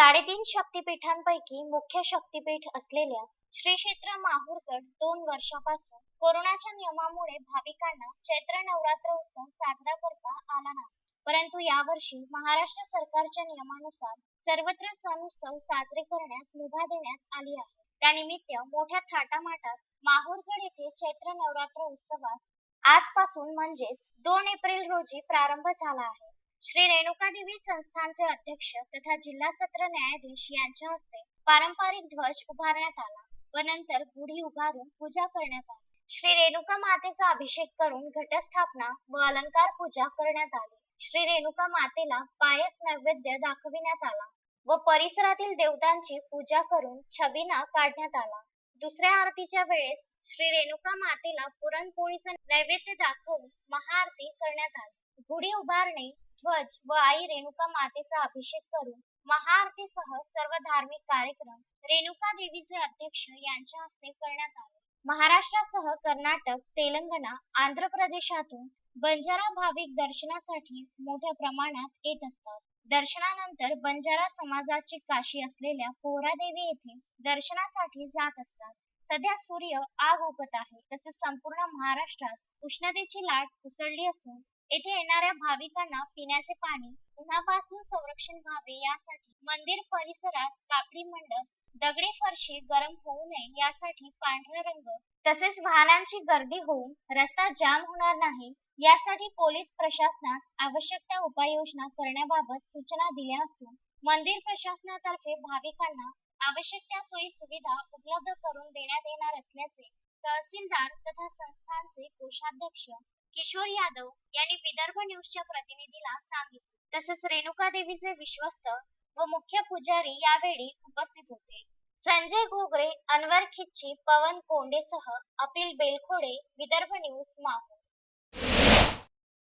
साडेतीन शक्तीपीठांपैकी मुख्य शक्तिपीठ असलेल्या श्री क्षेत्र माहूरगड दोन वर्षापासून कोरोनाच्या नियमामुळे भाविकांना चैत्र नवरात्र उत्सव साजरा करता आला नाही. परंतु यावर्षी महाराष्ट्र सरकारच्या नियमानुसार सर्वत्र सण उत्सव साजरे करण्यास मुभा देण्यात आली आहे. त्यानिमित्त मोठ्या थाटामाटात माहूरगड येथे चैत्र नवरात्र उत्सवास आजपासून म्हणजेच दोन एप्रिल रोजी प्रारंभ झाला आहे. श्री रेणुका देवी संस्थानचे अध्यक्ष तथा जिल्हा सत्र न्यायाधीश यांच्या हस्ते पारंपरिक ध्वज उभारण्यात आला व नंतर गुढी उभारून पूजा करण्यात आली. श्री रेणुका मातेचा अभिषेक करून घटस्थापना व अलंकार पूजा करण्यात आली. श्री रेणुका मातेला पायस नैवेद्य दाखविण्यात आला व परिसरातील देवतांची पूजा करून छबिना काढण्यात आला. दुसऱ्या आरतीच्या वेळेस श्री रेणुका मातेला पुरणपोळीचा नैवेद्य दाखवून महाआरती करण्यात आली. गुढी उभारणे ध्वज व आई रेणुका मातेचा अभिषेक करून महाआरतीसह सर्व धार्मिक कार्यक्रम रेणुका देवीचे अध्यक्ष यांच्या हस्ते करण्यात आले. महाराष्ट्रासह कर्नाटक तेलंगणा आंध्र प्रदेशातून बंजारा भाविक दर्शनासाठी मोठ्या प्रमाणात येत असतात. दर्शनानंतर बंजारा समाजाची काशी असलेल्या पोहरादेवी येथे दर्शनासाठी जात असतात. सध्या सूर्य आग उगत आहे. तसेच संपूर्ण महाराष्ट्रात उष्णतेची लाट उसळली असून येथे येणाऱ्या भाविकांना पिण्याचे पाणी उन्हापासून संरक्षण व्हावे यासाठी मंदिर परिसरात कापडी मंडप दगडी फरशी गरम होऊ नये यासाठी पांढरा रंग तसेच वाहनांची गर्दी होऊन रस्ता जाम होणार नाही यासाठी पोलीस प्रशासनास आवश्यक त्या उपाययोजना करण्याबाबत सूचना दिल्या असून मंदिर प्रशासनातर्फे भाविकांना आवश्यक त्या सोयी सुविधा उपलब्ध करून देण्यात येणार असल्याचे तहसीलदार तथा संस्थांचे कोषाध्यक्ष किशोर यादव यांनी विदर्भ न्यूजच्या प्रतिनिधीला सांगितले. तसेच रेणुका देवीचे विश्वस्त व मुख्य पुजारी यावेळी उपस्थित होते. संजय घोगरे अनवर खिच्ची पवन कोंडेसह अपिल बेलखोडे विदर्भ न्यूज माहूर